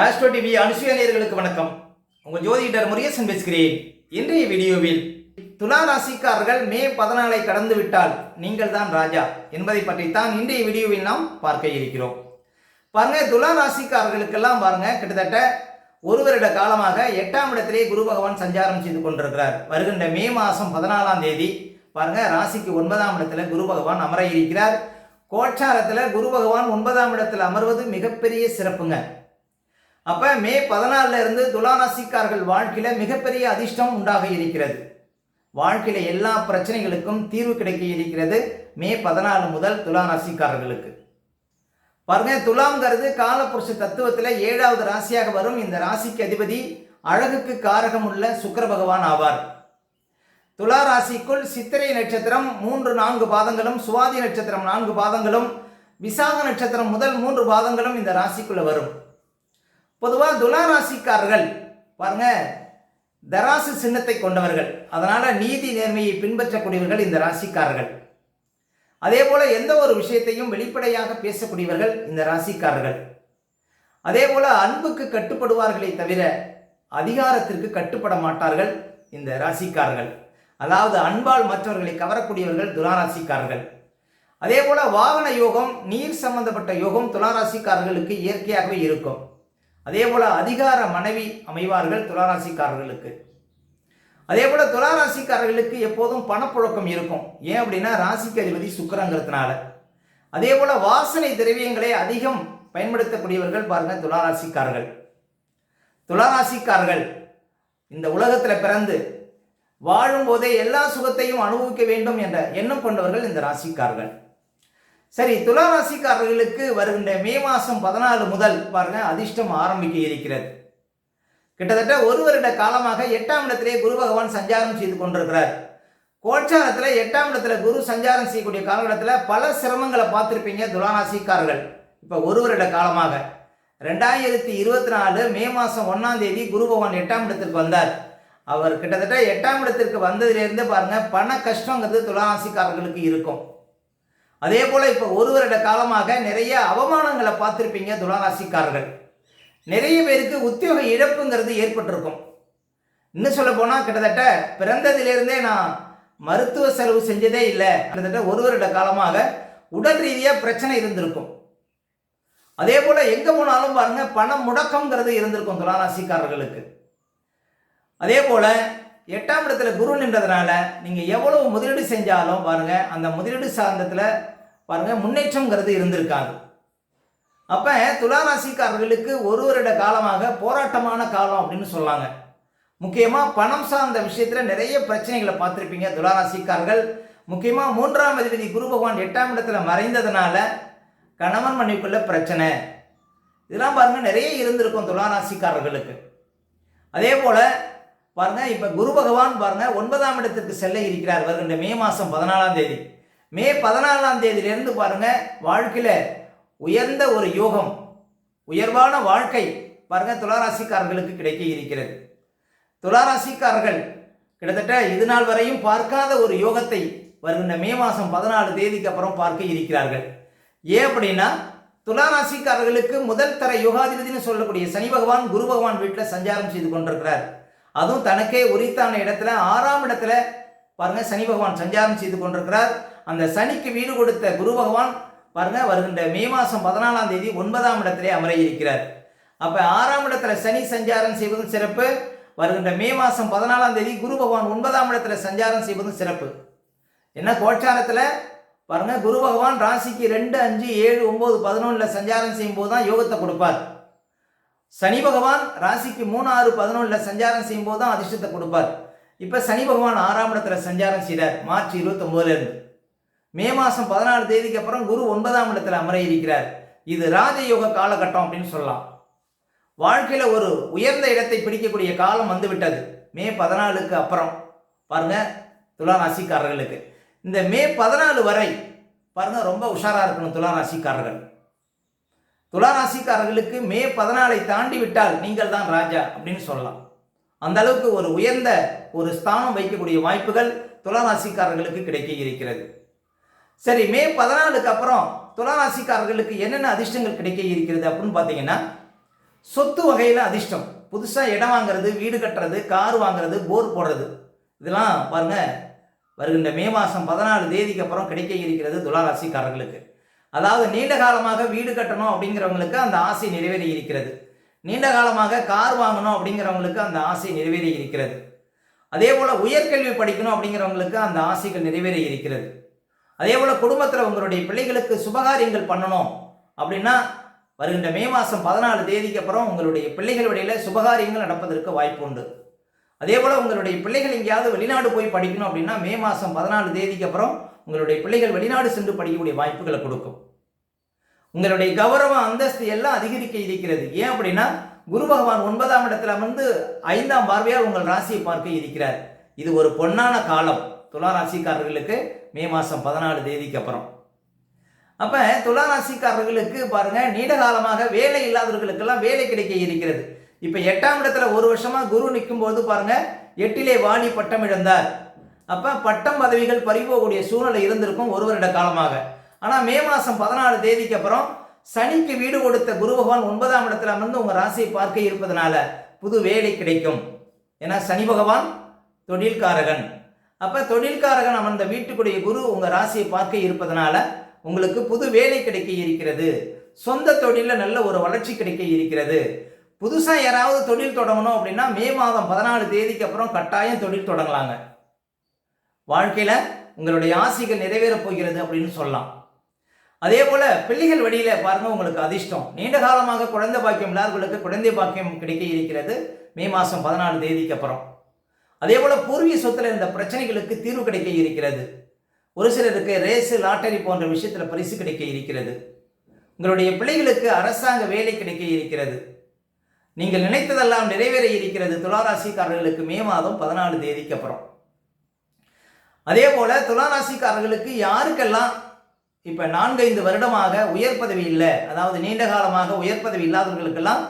Astro TV அனுசுய வணக்கம். உங்கள் ஜோதிடர் முருகேசன் பேசுகிறேன். இன்றைய வீடியோவில் துலா ராசிக்காரர்கள் மே பதினாலை கடந்து விட்டால் நீங்கள் தான் ராஜா என்பதை பற்றித்தான் இன்றைய வீடியோவில் நாம் பார்க்க இருக்கிறோம். பாருங்க துலா ராசிக்காரர்களுக்கெல்லாம் பாருங்க கிட்டத்தட்ட ஒரு வருட காலமாக எட்டாம் இடத்திலே குரு பகவான் சஞ்சாரம் செய்து கொண்டிருக்கிறார். வருகின்ற மே மாதம் பதினாலாம் தேதி பாருங்க ராசிக்கு ஒன்பதாம் இடத்துல குரு பகவான் அமர இருக்கிறார். கோச்சாரத்தில் குரு பகவான் ஒன்பதாம் இடத்தில் அமர்வது மிகப்பெரிய சிறப்புங்க. அப்ப மே பதினாறுல இருந்து துலாராசிக்காரர்கள் வாழ்க்கையில மிகப்பெரிய அதிர்ஷ்டம் உண்டாக இருக்கிறது. வாழ்க்கையில எல்லா பிரச்சனைகளுக்கும் தீர்வு கிடைக்க இருக்கிறது மே பதினாலு முதல் துலாராசிக்காரர்களுக்கு பாருங்க துலாம்ங்கிறது காலப்புருஷ தத்துவத்துல ஏழாவது ராசியாக வரும். இந்த ராசிக்கு அதிபதி அழகுக்கு காரகம் உள்ள சுக்கர பகவான் ஆவார். துலா ராசிக்குள் சித்திரை நட்சத்திரம் மூன்று நான்கு பாதங்களும் சுவாதி நட்சத்திரம் நான்கு பாதங்களும் விசாக நட்சத்திரம் முதல் மூன்று பாதங்களும் இந்த ராசிக்குள்ள வரும். பொதுவாக துலாராசிக்காரர்கள் பாருங்க தராசு சின்னத்தை கொண்டவர்கள். அதனால நீதி நேர்மையை பின்பற்றக்கூடியவர்கள் இந்த ராசிக்காரர்கள். அதே போல எந்த ஒரு விஷயத்தையும் வெளிப்படையாக பேசக்கூடியவர்கள் இந்த ராசிக்காரர்கள். அதே போல அன்புக்கு கட்டுப்படுவார்களே தவிர அதிகாரத்திற்கு கட்டுப்பட மாட்டார்கள் இந்த ராசிக்காரர்கள். அதாவது அன்பால் மற்றவர்களை கவரக்கூடியவர்கள் துலாராசிக்காரர்கள். அதே போல வாகன யோகம் நீர் சம்பந்தப்பட்ட யோகம் துலாராசிக்காரர்களுக்கு இயற்கையாகவே இருக்கும். அதே போல அதிகார மனைவி அமைவார்கள் துளாராசிக்காரர்களுக்கு. அதே போல துளாராசிக்காரர்களுக்கு எப்போதும் பணப்புழக்கம் இருக்கும். ஏன் அப்படின்னா ராசிக்கு அதிபதி சுக்கரங்கிறதுனால. அதே போல வாசனை திரவியங்களை அதிகம் பயன்படுத்தக்கூடியவர்கள் பாருங்க துளாராசிக்காரர்கள். துளாராசிக்காரர்கள் இந்த உலகத்தில் பிறந்து வாழும்போதே எல்லா சுகத்தையும் அனுபவிக்க வேண்டும் என்ற எண்ணம் கொண்டவர்கள் இந்த ராசிக்காரர்கள். சரி துலா ராசிக்காரர்களுக்கு வருகின்ற மே மாதம் பதினாலு முதல் பாருங்க அதிர்ஷ்டம் ஆரம்பிக்க இருக்கிறது. கிட்டத்தட்ட ஒரு வருட காலமாக எட்டாம் இடத்திலே குரு பகவான் சஞ்சாரம் செய்து கொண்டிருக்கிறார். கோச்சாரத்தில் எட்டாம் இடத்துல குரு சஞ்சாரம் செய்யக்கூடிய காலகட்டத்தில் பல சிரமங்களை பார்த்துருப்பீங்க துலாராசிக்காரர்கள் இப்போ ஒரு வருட காலமாக. ரெண்டாயிரத்தி இருபத்தி நாலு மே மாதம் ஒன்றாம் தேதி குரு பகவான் எட்டாம் இடத்திற்கு வந்தார். அவர் கிட்டத்தட்ட எட்டாம் இடத்திற்கு வந்ததுலேருந்து பாருங்க பண கஷ்டங்கிறது துளாராசிக்காரர்களுக்கு இருக்கும். அதே போல் இப்போ ஒரு வருட காலமாக நிறைய அவமானங்களை பார்த்துருப்பீங்க துளாராசிக்காரர்கள். நிறைய பேருக்கு உத்தியோக இழப்புங்கிறது ஏற்பட்டிருக்கும். இன்னும் சொல்ல போனால் கிட்டத்தட்ட பிறந்ததிலிருந்தே நான் மருத்துவ செலவு செஞ்சதே இல்லை. கிட்டத்தட்ட ஒரு வருட காலமாக உடல் ரீதியாக பிரச்சனை இருந்திருக்கும். அதே போல் எங்கே போனாலும் பாருங்கள் பணம் முடக்கங்கிறது இருந்திருக்கும் துளாராசிக்காரர்களுக்கு. அதே போல் எட்டாம் இடத்துல குரு நின்றதுனால நீங்கள் எவ்வளவு முதலீடு செஞ்சாலும் பாருங்கள் அந்த முதலீடு சார்ந்தத்தில் பாருங்கள் முன்னேற்றங்கிறது இருந்திருக்காது. அப்போ துளாராசிக்காரர்களுக்கு ஒரு வருட காலமாக போராட்டமான காலம் அப்படின்னு சொல்லாங்க. முக்கியமாக பணம் சார்ந்த விஷயத்தில் நிறைய பிரச்சனைகளை பார்த்துருப்பீங்க துளாராசிக்காரர்கள். முக்கியமாக மூன்றாம் அதிபதி குரு பகவான் எட்டாம் இடத்துல மறைந்ததுனால கணவன் மனைவிக்குள்ள பிரச்சனை. இதெல்லாம் பாருங்கள் நிறைய இருந்திருக்கும் துளாராசிக்காரர்களுக்கு. அதே போல் பாருங்க இப்ப குரு பகவான் பாருங்க ஒன்பதாம் இடத்திற்கு செல்ல இருக்கிறார் வருகின்ற மே மாசம் பதினாலாம் தேதி. மே பதினாலாம் தேதியிலிருந்து பாருங்க வாழ்க்கையில உயர்ந்த ஒரு யோகம் உயர்வான வாழ்க்கை பாருங்க துளாராசிக்காரர்களுக்கு கிடைக்க இருக்கிறது. துளாராசிக்காரர்கள் கிட்டத்தட்ட இது நாள் வரையும் பார்க்காத ஒரு யோகத்தை வருகின்ற மே மாதம் பதினாலு தேதிக்கு அப்புறம் பார்க்க இருக்கிறார்கள். ஏன் அப்படின்னா துளாராசிக்காரர்களுக்கு முதல் தர யோகாதிபதினு சொல்லக்கூடிய சனி பகவான் குரு பகவான் வீட்டில் சஞ்சாரம் செய்து கொண்டிருக்கிறார். அதுவும் தனக்கே உரித்தான இடத்துல ஆறாம் இடத்துல பாருங்க சனி பகவான் சஞ்சாரம் செய்து கொண்டிருக்கிறார். அந்த சனிக்கு வீடு கொடுத்த குரு பகவான் பாருங்க வருகின்ற மே மாதம் பதினாலாம் தேதி ஒன்பதாம் இடத்திலே அமர இருக்கிறார். அப்ப ஆறாம் இடத்துல சனி சஞ்சாரம் செய்வதும் சிறப்பு. வருகின்ற மே மாதம் பதினாலாம் தேதி குரு பகவான் ஒன்பதாம் இடத்துல சஞ்சாரம் செய்வதும் சிறப்பு. என்ன கோச்சாரத்தில்? பாருங்க குரு பகவான் ராசிக்கு ரெண்டு அஞ்சு ஏழு ஒன்பது பதினொன்றில் சஞ்சாரம் செய்யும் போது தான் யோகத்தை கொடுப்பார். சனி பகவான் ராசிக்கு மூணு ஆறு பதினொன்றில் சஞ்சாரம் செய்யும் போது தான் அதிர்ஷ்டத்தை கொடுப்பார். இப்போ சனி பகவான் ஆறாம் இடத்துல சஞ்சாரம் செய்கிறார் மார்ச் இருபத்தொம்போதுலேருந்து மே மாதம் பதினாலு தேதிக்கு அப்புறம் குரு ஒன்பதாம் இடத்துல அமர இருக்கிறார். இது ராஜயோக காலகட்டம் அப்படின்னு சொல்லலாம். வாழ்க்கையில் ஒரு உயர்ந்த இடத்தை பிடிக்கக்கூடிய காலம் வந்துவிட்டது. மே பதினாலுக்கு அப்புறம். பாருங்க துலா ராசிக்காரர்களுக்கு. இந்த மே பதினாலு வரை பாருங்க ரொம்ப உஷாராக இருக்கணும் துலா ராசிக்காரர்கள். துளாராசிக்காரர்களுக்கு மே பதினாலை தாண்டி விட்டால் நீங்கள் தான் ராஜா அப்படின்னு சொல்லலாம். அந்த அளவுக்கு ஒரு உயர்ந்த ஒரு ஸ்தானம் வைக்கக்கூடிய வாய்ப்புகள் துளாராசிக்காரர்களுக்கு கிடைக்க இருக்கிறது. சரி மே பதினாலுக்கு அப்புறம் துளாராசிக்காரர்களுக்கு என்னென்ன அதிர்ஷ்டங்கள் கிடைக்க இருக்கிறது அப்படின்னு பார்த்தீங்கன்னா சொத்து வகையில் அதிர்ஷ்டம். புதுசாக இடம் வாங்குறது வீடு கட்டுறது கார் வாங்குறது போர் போடுறது. இதெல்லாம் பாருங்கள் வருகின்ற மே மாதம் பதினாலு தேதிக்கு அப்புறம் கிடைக்க இருக்கிறது துளாராசிக்காரர்களுக்கு. அதாவது நீண்ட காலமாக வீடு கட்டணும் அப்படிங்கிறவங்களுக்கு அந்த ஆசை நிறைவேறி இருக்கிறது. நீண்ட காலமாக கார் வாங்கணும் அப்படிங்கிறவங்களுக்கு அந்த ஆசை நிறைவேறி இருக்கிறது. அதே போல் உயர்கல்வி படிக்கணும் அப்படிங்கிறவங்களுக்கு அந்த ஆசைகள் நிறைவேறி இருக்கிறது. அதே போல் குடும்பத்தில் உங்களுடைய பிள்ளைகளுக்கு சுபகாரியங்கள் பண்ணணும் அப்படின்னா வருகின்ற மே மாதம் பதினாலு தேதிக்கு அப்புறம் உங்களுடைய பிள்ளைகளுடைய சுபகாரியங்கள் நடப்பதற்கு வாய்ப்பு உண்டு. அதே போல் உங்களுடைய பிள்ளைகள் எங்கேயாவது வெளிநாடு போய் படிக்கணும் அப்படின்னா மே மாதம் பதினாலு தேதிக்கு அப்புறம் உங்களுடைய பிள்ளைகள் வெளிநாடு சென்று படிக்கக்கூடிய வாய்ப்புகளை கொடுக்கும். உங்களுடைய கௌரவம் அந்தஸ்து எல்லாம் அதிகரிக்க இருக்கிறது. ஏன் அப்படின்னா குரு பகவான் ஒன்பதாம் இடத்துல வந்து ஐந்தாம் பார்வையால் உங்கள் ராசியை பார்க்க இருக்கிறார். இது ஒரு பொன்னான காலம். துலா ராசிக்காரர்களுக்கு மே மாதம் பதினாலு தேதிக்கு அப்புறம். அப்போ துலா ராசிக்காரர்களுக்கு பாருங்கள் நீண்ட காலமாக வேலை இல்லாதவர்களுக்கெல்லாம் வேலை கிடைக்க இருக்கிறது. இப்போ எட்டாம் இடத்துல ஒரு வருஷமாக குரு நிற்கும் போது பாருங்கள் எட்டிலே வாணி பட்டம் இழந்தார். அப்போ பட்டம் பதவிகள் பறிபோகக்கூடிய சூழ்நிலை இருந்திருக்கும் ஒரு வருட காலமாக. ஆனால் மே மாதம் பதினாலு தேதிக்கு அப்புறம் சனிக்கு வீடு கொடுத்த குரு பகவான் ஒன்பதாம் இடத்துல அமர்ந்து உங்கள் ராசியை பார்க்க இருப்பதனால புது வேலை கிடைக்கும். ஏன்னா சனி பகவான் தொழில்காரகன். அப்போ தொழில்காரகன் அமர்ந்த வீட்டுக்குடைய குரு உங்கள் ராசியை பார்க்க இருப்பதனால உங்களுக்கு புது வேலை கிடைக்க இருக்கிறது. சொந்த தொழிலில் நல்ல ஒரு வளர்ச்சி கிடைக்க இருக்கிறது. புதுசாக யாராவது தொழில் தொடங்கணும் அப்படின்னா மே மாதம் பதினாலு தேதிக்கு அப்புறம் கட்டாயம் தொழில் தொடங்கலாங்க. வாழ்க்கையில் உங்களுடைய ஆசைகள் நிறைவேறப் போகிறது அப்படின்னு சொல்லலாம். அதே போல் பிள்ளைகள் வழியில் பாருங்க உங்களுக்கு அதிர்ஷ்டம். நீண்ட காலமாக குழந்தை பாக்கியம் இல்லாதவர்களுக்கு குழந்தை பாக்கியம் கிடைக்க இருக்கிறது. மே மாதம் பதினாலு தேதிக்கு அப்புறம். அதே போல் பூர்வீக சொத்துல இருந்த பிரச்சனைகளுக்கு தீர்வு கிடைக்க இருக்கிறது. ஒரு சிலருக்கு ரேஸு லாட்டரி போன்ற விஷயத்தில் பரிசு கிடைக்க இருக்கிறது. உங்களுடைய பிள்ளைகளுக்கு அரசாங்க வேலை கிடைக்க இருக்கிறது. நீங்கள் நினைத்ததெல்லாம் நிறைவேற இருக்கிறது. துளாராசிக்காரர்களுக்கு மே மாதம் பதினாலு தேதிக்கு அப்புறம். அதே போல துளாராசிக்காரர்களுக்கு யாருக்கெல்லாம் இப்போ நான்கைந்து வருடமாக உயர் பதவி இல்லை அதாவது நீண்ட காலமாக உயர் பதவி இல்லாதவர்களுக்கெல்லாம்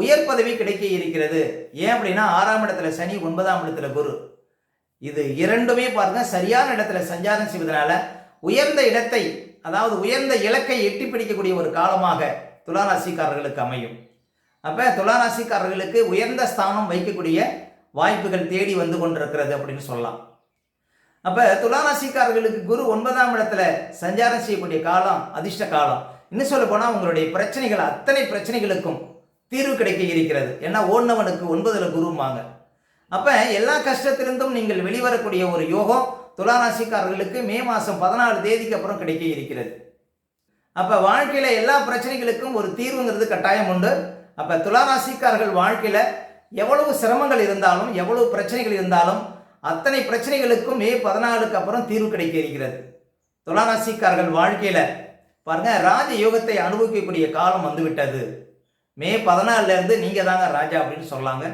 உயர் பதவி கிடைக்க இருக்கிறது. ஏன் அப்படின்னா ஆறாம் இடத்துல சனி ஒன்பதாம் இடத்துல குரு. இது இரண்டுமே பாருங்க சரியான இடத்துல சஞ்சாரம் செய்வதனால உயர்ந்த இடத்தை அதாவது உயர்ந்த இலக்கை எட்டி பிடிக்கக்கூடிய ஒரு காலமாக துளாராசிக்காரர்களுக்கு அமையும். அப்போ துளாராசிக்காரர்களுக்கு உயர்ந்த ஸ்தானம் வைக்கக்கூடிய வாய்ப்புகள் தேடி வந்து கொண்டிருக்கிறது அப்படின்னு சொல்லலாம். அப்ப துளாராசிக்காரர்களுக்கு குரு ஒன்பதாம் இடத்துல சஞ்சாரம் செய்யக்கூடிய காலம் அதிர்ஷ்ட காலம். இன்னும் சொல்ல போனா உங்களுடைய பிரச்சனைகள் அத்தனை பிரச்சனைகளுக்கும் தீர்வு கிடைக்க இருக்கிறது. ஏன்னா ஓடினவனுக்கு ஒன்பதுல குருவாங்க அப்ப எல்லா கஷ்டத்திலிருந்தும் நீங்கள் வெளிவரக்கூடிய ஒரு யோகம் துளாராசிக்காரர்களுக்கு மே மாசம் பதினாலு தேதிக்கு அப்புறம் கிடைக்க இருக்கிறது. அப்ப வாழ்க்கையில எல்லா பிரச்சனைகளுக்கும் ஒரு தீர்வுங்கிறது கட்டாயம் உண்டு. அப்ப துளாராசிக்காரர்கள் வாழ்க்கையில எவ்வளவு சிரமங்கள் இருந்தாலும் எவ்வளவு பிரச்சனைகள் இருந்தாலும் அத்தனை பிரச்சனைகளுக்கும் மே பதினாலுக்கு அப்புறம் தீர்வு கிடைக்க இருக்கிறது. துளாராசிக்காரர்கள் வாழ்க்கையில் பாருங்க ராஜ யோகத்தை அனுபவிக்கக்கூடிய காலம் வந்துவிட்டது. மே பதினாலுல இருந்து நீங்க தாங்க ராஜா அப்படின்னு சொல்லாங்க.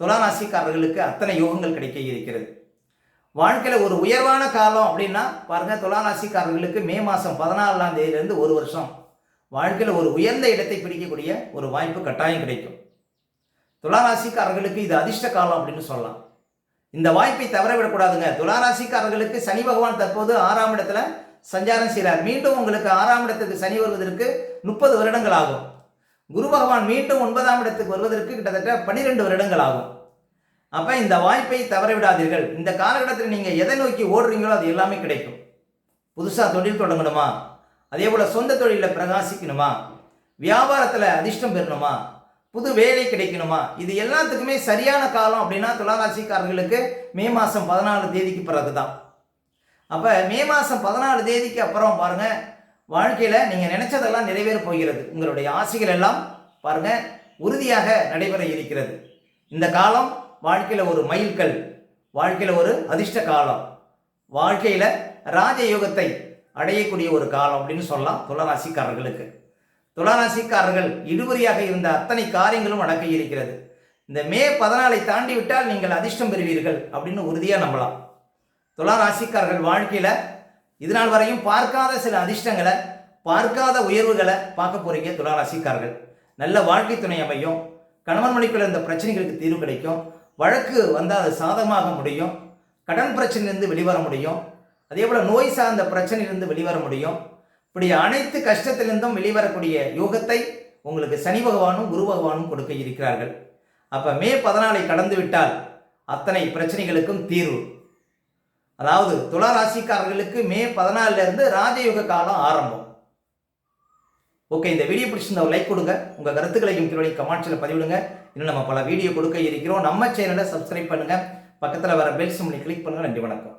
துளாராசிக்காரர்களுக்கு அத்தனை யோகங்கள் கிடைக்க இருக்கிறது. வாழ்க்கையில் ஒரு உயர்வான காலம் அப்படின்னா பாருங்க துளாராசிக்காரர்களுக்கு மே மாதம் பதினாலாம் தேதியிலிருந்து ஒரு வருஷம். வாழ்க்கையில் ஒரு உயர்ந்த இடத்தை பிடிக்கக்கூடிய ஒரு வாய்ப்பு கட்டாயம் கிடைக்கும். துளாராசிக்காரர்களுக்கு இது அதிர்ஷ்ட காலம் அப்படின்னு சொல்லலாம். இந்த வாய்ப்பை தவறவிடக்கூடாதுங்க. துளாராசிக்காரர்களுக்கு சனி பகவான் தற்போது ஆறாம் இடத்துல சஞ்சாரம் செய்கிறார் மீண்டும் உங்களுக்கு ஆறாம் இடத்துக்கு சனி வருவதற்கு முப்பது வருடங்கள் ஆகும். குரு பகவான் மீண்டும் ஒன்பதாம் இடத்துக்கு வருவதற்கு கிட்டத்தட்ட பன்னிரெண்டு வருடங்கள் ஆகும். அப்ப இந்த வாய்ப்பை தவற விடாதீர்கள் இந்த காலகட்டத்தில் நீங்க எதை நோக்கி ஓடுறீங்களோ அது எல்லாமே கிடைக்கும். புதுசா தொழில் தொடங்கணுமா? அதே போல சொந்த தொழிலில் பிரகாசிக்கணுமா? வியாபாரத்தில் அதிர்ஷ்டம் பெறணுமா? புது வேலை கிடைக்கணுமா? இது எல்லாத்துக்குமே சரியான காலம் அப்படின்னா துளாராசிக்காரர்களுக்கு மே மாதம் பதினாலு தேதிக்கு பிறகு தான் அப்போ மே மாதம் பதினாலு தேதிக்கு அப்புறம் பாருங்கள் வாழ்க்கையில் நீங்கள் நினச்சதெல்லாம் நிறைவேற போகிறது. உங்களுடைய ஆசைகள் எல்லாம் பாருங்கள் உறுதியாக நடைபெற இருக்கிறது. இந்த காலம் வாழ்க்கையில் ஒரு மைல்கல் வாழ்க்கையில் ஒரு அதிர்ஷ்ட காலம். வாழ்க்கையில் ராஜயோகத்தை அடையக்கூடிய ஒரு காலம் அப்படின்னு சொல்லலாம் துளராசிக்காரர்களுக்கு. துளாராசிக்காரர்கள் இடுபறியாக இருந்த அத்தனை காரியங்களும் நடக்க இருக்கிறது. இந்த மே பதினாலை தாண்டி விட்டால் நீங்கள் அதிர்ஷ்டம் பெறுவீர்கள் அப்படின்னு உறுதியாக நம்பலாம். துளாராசிக்காரர்கள் வாழ்க்கையில் இது நாள் வரையும் பார்க்காத சில அதிர்ஷ்டங்களை பார்க்காத உயர்வுகளை பார்க்க போறீங்க துளாராசிக்காரர்கள் நல்ல வாழ்க்கை துணை அமையும். கணவன் மணிக்குள்ள இந்த பிரச்சனைகளுக்கு தீர்வு கிடைக்கும். வழக்கு வந்தால் அது சாதகமாக முடியும். கடன் பிரச்சனையிலிருந்து வெளிவர முடியும். அதே போல் நோய் சார்ந்த பிரச்சனையிலிருந்து வெளிவர முடியும். இப்படி அனைத்து கஷ்டத்திலிருந்தும் வெளிவரக்கூடிய யோகத்தை உங்களுக்கு சனி பகவானும் குரு பகவானும் கொடுக்க இருக்கிறார்கள். அப்போ மே பதினாலை கடந்து விட்டால் அத்தனை பிரச்சனைகளுக்கும் தீர்வு. அதாவது துலா ராசிக்காரர்களுக்கு மே பதினாலிருந்து ராஜயோக காலம் ஆரம்பம். ஓகே இந்த வீடியோ பிடிச்சிருந்தா ஒரு லைக் கொடுங்க. உங்கள் கருத்துக்களையும் கீழே கமெண்ட்ஸில் பதிவிடுங்க. இன்னும் நம்ம பல வீடியோ கொடுக்க இருக்கிறோம். நம்ம சேனலை சப்ஸ்கிரைப் பண்ணுங்கள் பக்கத்தில் வர பெல் சிம்லி கிளிக் பண்ணுங்கள் நன்றி வணக்கம்.